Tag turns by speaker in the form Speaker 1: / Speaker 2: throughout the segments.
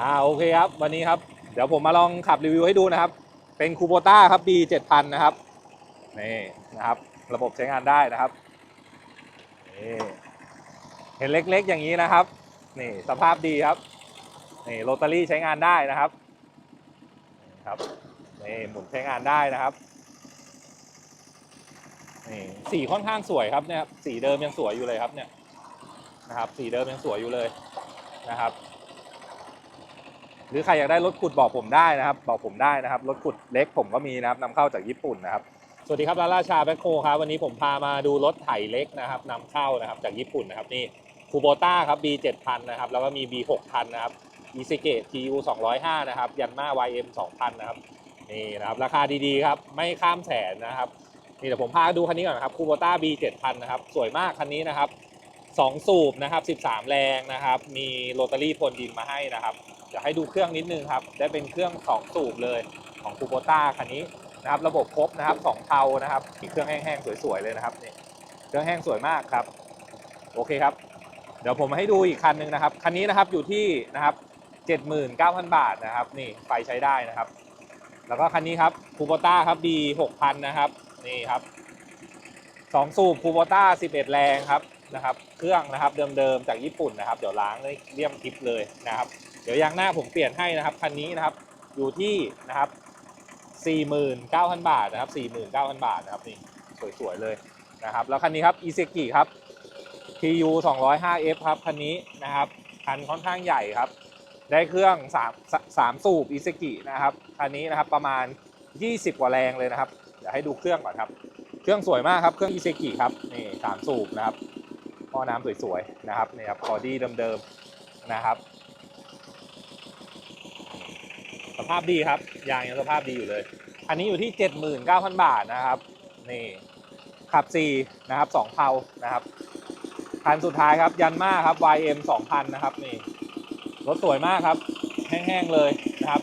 Speaker 1: อ่าโอเคครับวันนี้ครับ เดี๋ยวผมมาลองขับรีวิวให้ดูนะครับ เป็นคูโบต้าครับ B 7000นะครับนี่นะครับ ระบบใช้งานได้นะครับนี่เห็นเล็กๆอย่างนี้นะครับนี่สภาพดีครับนี่โรตารี่ใช้งานได้นะครับนี่ครับนี่หมุนใช้งานได้นะครับนี่สีค่อนข้างสวยครับเนี่ยสีเดิมยังสวยอยู่เลยครับเนี่ยนะครับ สีเดิมยังสวยอยู่เลยนะครับ หรือใครอยากได้รถขุดบอกผมได้นะครับ บอกผมได้นะครับรถขุดเล็กผมก็มีนะครับนำเข้าจากญี่ปุ่นนะครับสวัสดีครับร้าราชาแบ็คโฮครับวันนี้ผมพามาดูรถไถเล็กนะครับนำเข้านะครับจากญี่ปุ่นนะครับนี่คูโบต้าครับ B 7000นะครับแล้วก็มี B 6000นะครับอีเซเกะ GU 205นะครับยันมา YM 2000นะครับนี่นะครับราคาดีๆครับไม่ข้ามแสนนะครับนี่เดี๋ยวผมพาดูคันนี้ก่อนนะครับคูโบต้า B 7000นะครับสวยมากคันนี้นะครับสองสูบนะครับ13 แรงนะครับมีโรตารี่พ่นดินมาให้นะครับ เดี๋ยวให้ดูเครื่องนิดนึงครับ ได้เป็นเครื่องสองสูบเลยของคูโบต้าคันนี้นะครับ ระบบครบนะครับสองเทานะครับมีเครื่องแห้งๆสวยๆเลยนะครับนี่เครื่องแห้งสวยมากครับ โอเคครับ เดี๋ยวผมให้ดูอีกคันหนึ่งนะครับ คันนี้นะครับอยู่ที่นะครับ79,000 บาทนะครับ นี่ไฟใช้ได้นะครับ แล้วก็คันนี้ครับคูโบต้าครับ B 6000 นะครับนี่ครับสองสูบคูโบต้า11 แรงครับนะครับ เครื่องนะครับเดิมๆจากญี่ปุ่นนะครับ เดี๋ยวล้างเลยเลี่ยมทิปเลยนะครับ เดี๋ยวยางหน้าผมเปลี่ยนให้นะครับคันนี้นะครับอยู่ที่นะครับ49,000 บาทนะครับ 49,000 บาทนะครับนี่สวยๆเลยนะครับแล้วคันนี้ครับ i s e k i ครับ TU 205F ครับคันนี้นะครับคันค่อนข้างใหญ่ครับ ได้เครื่อง3 3สูบ i s e k i นะครับคันนี้นะครับประมาณ 20 กว่าแรงเลยนะครับเดี๋ยวให้ดูเครื่องก่อนครับ เครื่องสวยมากครับเครื่อง i s e k i ครับนี่3สูบนะครับท่อน้ำสวยๆนะครับนี่ครับบอดี้เดิมๆนะครับ ส ภาพดีครับ ยางยังสภาพดีอยู่เลย อันนี้อยู่ที่ 79,000 บาทนะครับ นี่ขับ 4 นะครับ2เทานะครับ คันสุดท้ายครับยันมาครับ YM 2000 นะครับ นี่ รถสวยมากครับ แห้งๆเลยนะครับ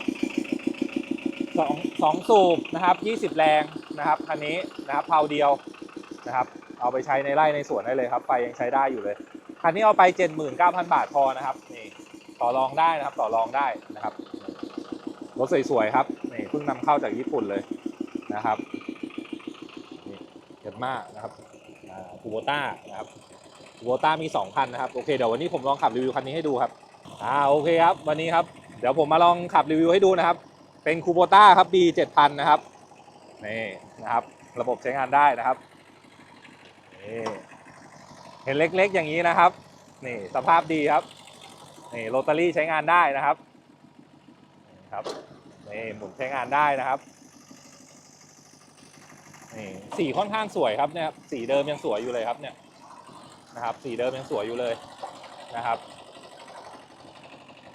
Speaker 1: สองสองสูบนะครับ 20 แรงนะครับคันนี้นะครับเทาเดียวนะครับ เอาไปใช้ในไร่ในสวนได้เลยครับไฟยังใช้ได้อยู่เลยคันนี้เอาไป 79,000 บาทพอนะครับ นี่ต่อรองได้นะครับ ต่อรองได้นะครับ รถสวยๆครับนี่เพิ่งนำเข้าจากญี่ปุ่นเลยนะครับนี่เยอะมากนะครับคูโบต้านะครับคูโบต้ามี2คันนะครับโอเคเดี๋ยววันนี้ผมลองขับรีวิวคันนี้ให้ดูครับอ่าโอเคครับวันนี้ครับเดี๋ยวผมมาลองขับรีวิวให้ดูนะครับ เป็นคูโบต้าครับ B 7000นะครับนี่นะครับ ระบบใช้งานได้นะครับนี่เห็นเล็กๆอย่างนี้นะครับนี่สภาพดีครับนี่โรตารี่ใช้งานได้นะครับ ครับนี่หมุนใช้งานได้นะครับนี่สีค่อนข้างสวยครับเนี่ยครับสีเดิมยังสวยอยู่เลยครับเนี่ยนะครับ สีเดิมยังสวยอยู่เลยนะครับ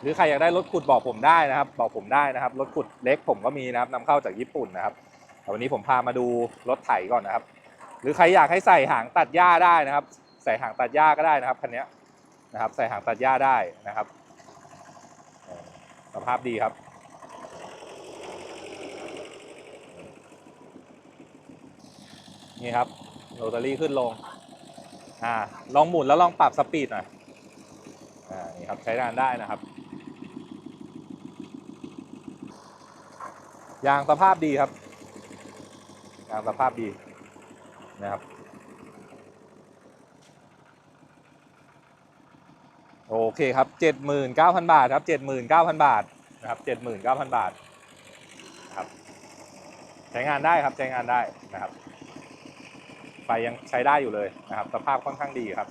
Speaker 1: หรือใครอยากได้รถขุดบอกผมได้นะครับ บอกผมได้นะครับรถขุดเล็กผมก็มีนะครับนำเข้าจากญี่ปุ่นนะครับแต่วันนี้ผมพามาดูรถไถก่อนนะครับ หรือใครอยากให้ใส่หางตัดหญ้าได้นะครับ ใส่หางตัดหญ้าก็ได้นะครับคันนี้นะครับ ใส่หางตัดหญ้าได้นะครับ สภาพดีครับ นี่ครับโรตารี่ขึ้นลงอ่าลองหมุนแล้วลองปรับสปีดหน่อยอ่านี่ครับใช้งานได้นะครับยางสภาพดีครับยางสภาพดีนะครับโอเคครับเจ็ดหมื่นเก้าพันบาทครับเจ็ดหมื่นเก้าพันบาทนะครับเจ็ดหมื่นเก้าพันบาทครับ ใช้งานได้ครับใช้งานได้นะครับ ไฟยังใช้ได้อยู่เลยนะครับ สภาพค่อนข้างดีครับ